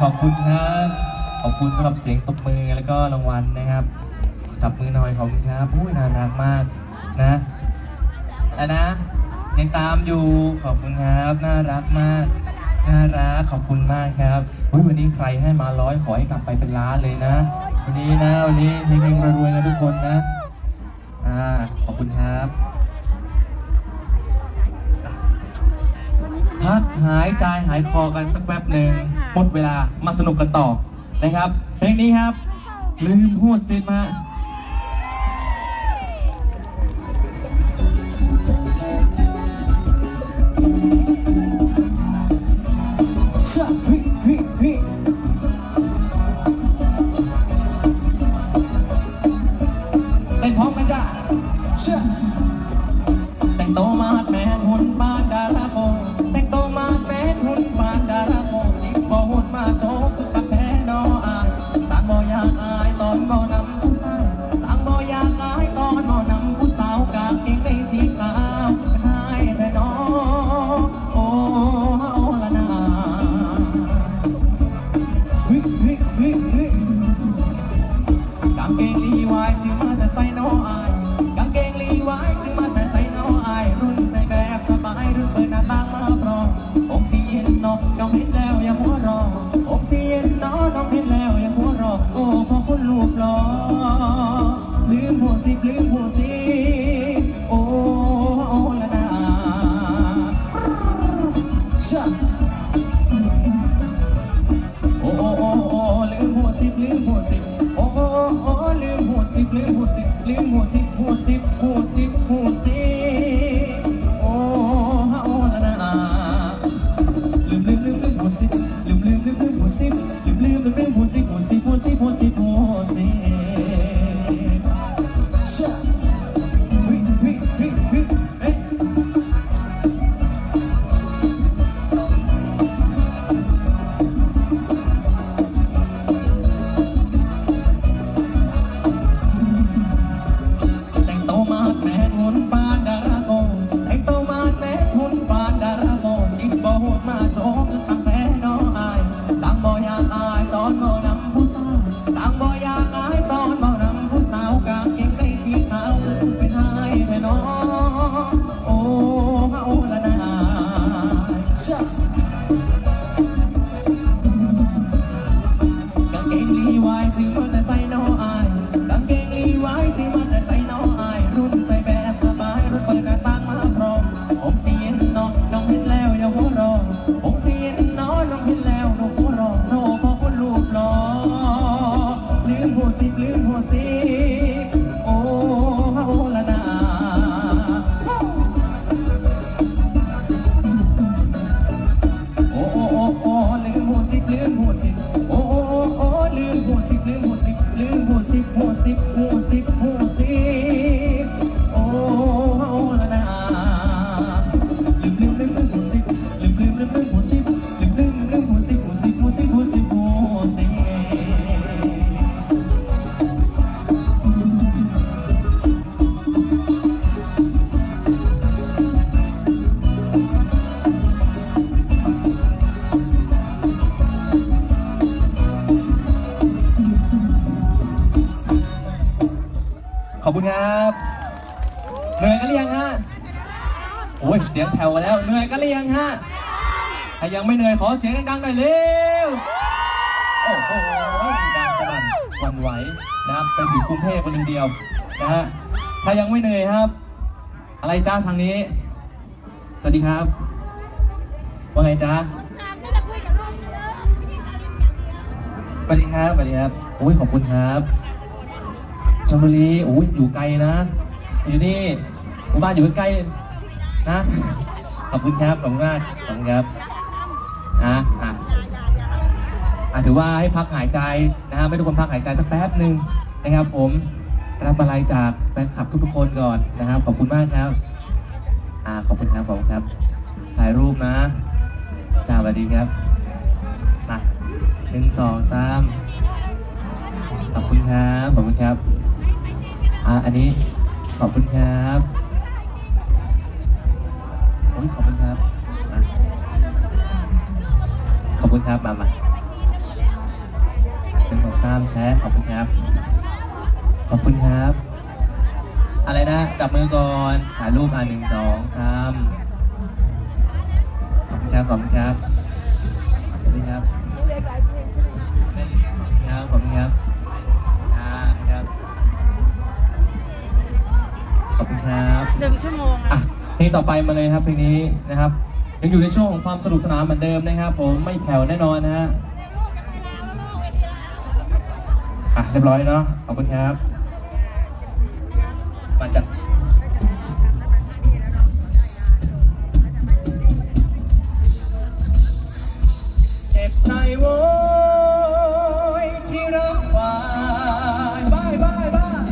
ขอบคุณครับ ขอบคุณสำหรับเสียงตบมือแล้วก็รางวัลนะครับจับมือหน่อยขอบคุณครับอุ้ยน่ารักมากนะแล้วนะ ยังตามอยู่ขอบคุณครับน่ารักมากน่ารักขอบคุณมากครับอุ๊ยวันนี้ใครให้มาร้อยขอให้กลับไปเป็นล้านเลยนะ วันนี้นะวันนี้เฮงๆรวยๆนะทุกคนนะอ่าขอบคุณครับพักหายใจหายคอกันสักแป๊บหนึ่ง หมดเวลามาสนุกกันต่อนะครับเพลงนี้ครับ ลืมพูดสิมา ยังไม่เหนื่อยขอเสียงดังๆหน่อยเร็ว โอ้โหดังสนั่นหวันไหวนะครับไปถึงกรุงเทพกันเลยเดียวนะฮะ ถ้ายังไม่เหนื่อยครับ อะไรจ้าทางนี้ สวัสดีครับ ว่าไงจ้าสวัสดีครับสวัสดีครับ โอ้ยขอบคุณครับชลบุรีโอ้ยอยู่ไกลนะ อยู่นี่หมู่บ้านอยู่ใกล้ๆนะ ขอบคุณครับ ขอบคุณมาก ขอบคุณครับ ถือว่าให้พักหายใจนะฮะไม่ทุกคนพักหายใจสักแป๊บหนึ่งนะครับ ผมรับอะไรจากแฟนคลับทุกๆคนก่อนนะครับ ขอบคุณมากครับ อ่าขอบคุณครับขอบคุณครับ ถ่ายรูปนะจ้าสวัสดีครับมาหนึ่งสองสามขอบคุณครับขอบคุณครับอ่าอันนี้ขอบคุณครับโอ้ยขอบคุณครับขอบคุณครับมามา หนึ่งองสามแชร์ขอบคุณครับ ขอบคุณครับ อะไรนะ จับมือก่อนถ่ายรูปอันหนึ่งสองสามขอบคุณครับ ขอบคุณครับสวัสดีครับครับขอบคุณครับครับ ขอบคุณครับหนึ่งชั่วโมงอะเพลงต่อไปมาเลยครับเพลงนี้นะครับยังอยู่ในช่วงของความสนุกสนานเหมือนเดิมนะครับ ผมไม่แผ่วแน่นอนนะฮะะเรียบร้อยเนาะขอบคุณครับ มาจากเจ็บใจโว้ยที่รักฝ่ายบายบายบาย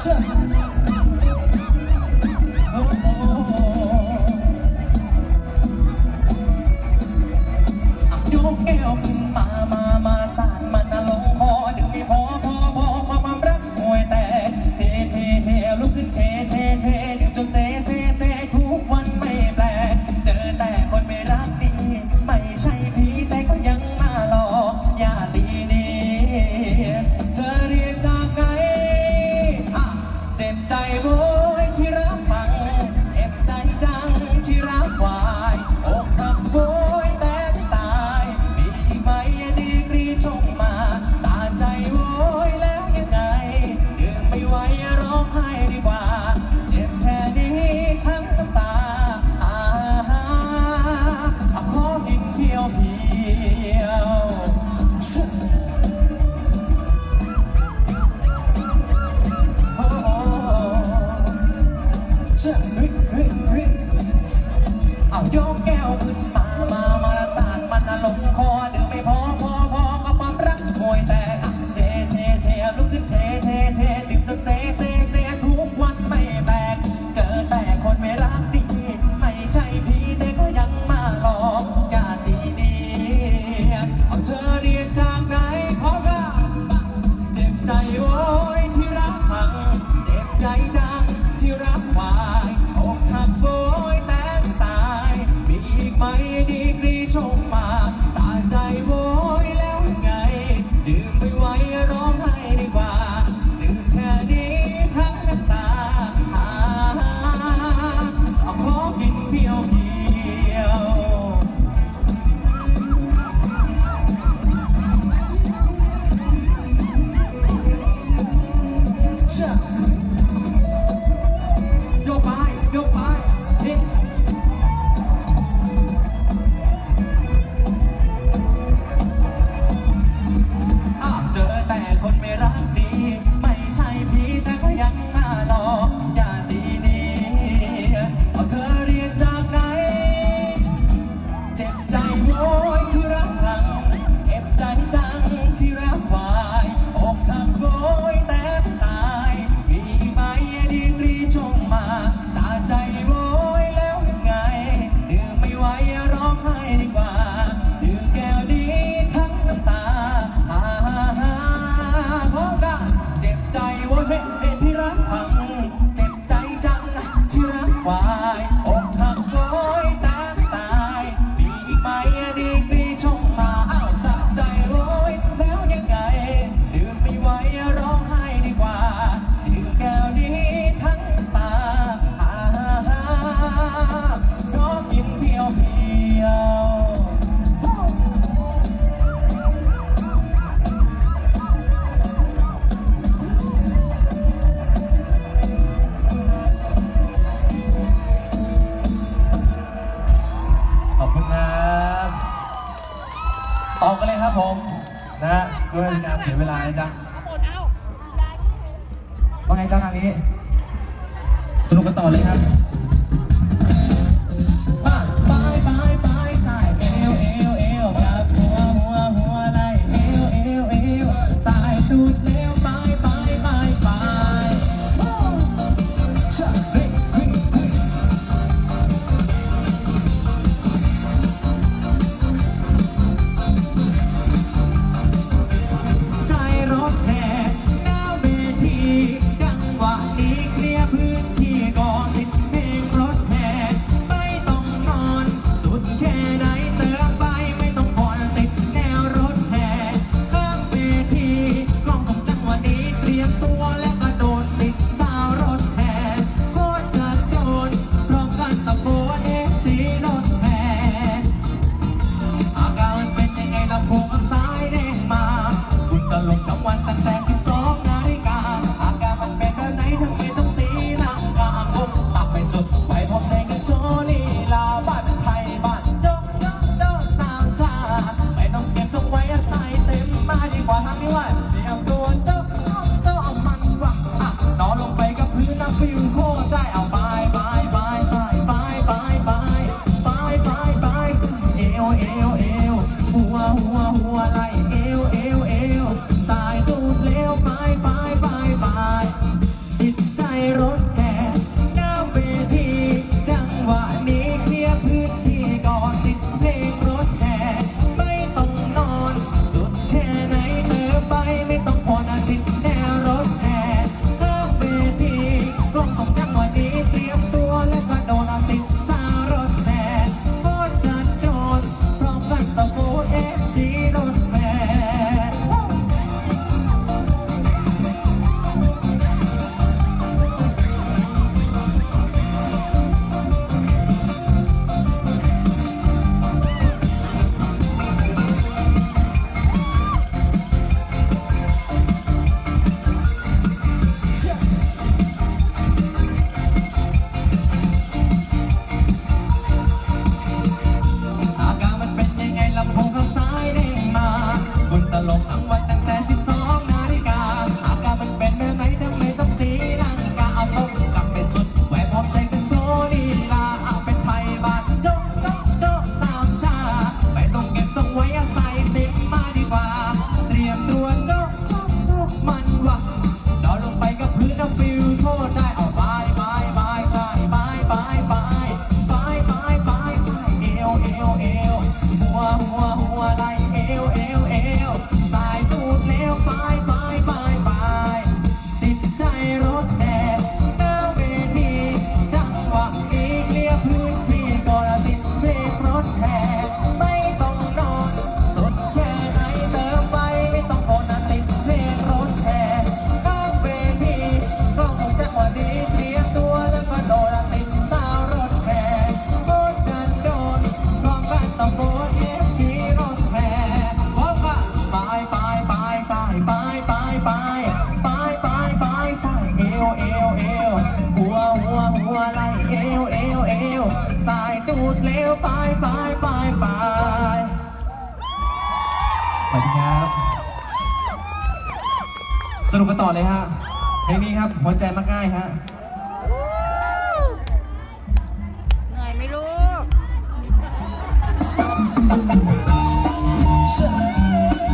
เชื่อโอ้แก้ว happy one. อบคุครับ สนุกกันต่อเลยฮะเพลงนี้ครับ หัวใจมากง่ายฮะ เหนื่อยไหมลูก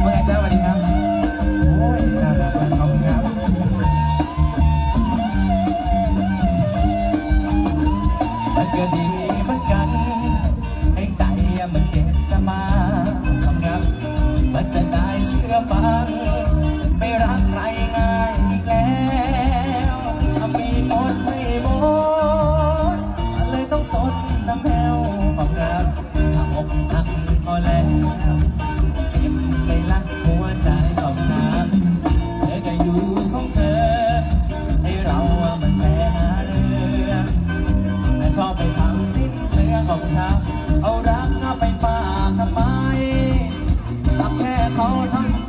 เมื่อไหจ้าสวัสดีครับ 好好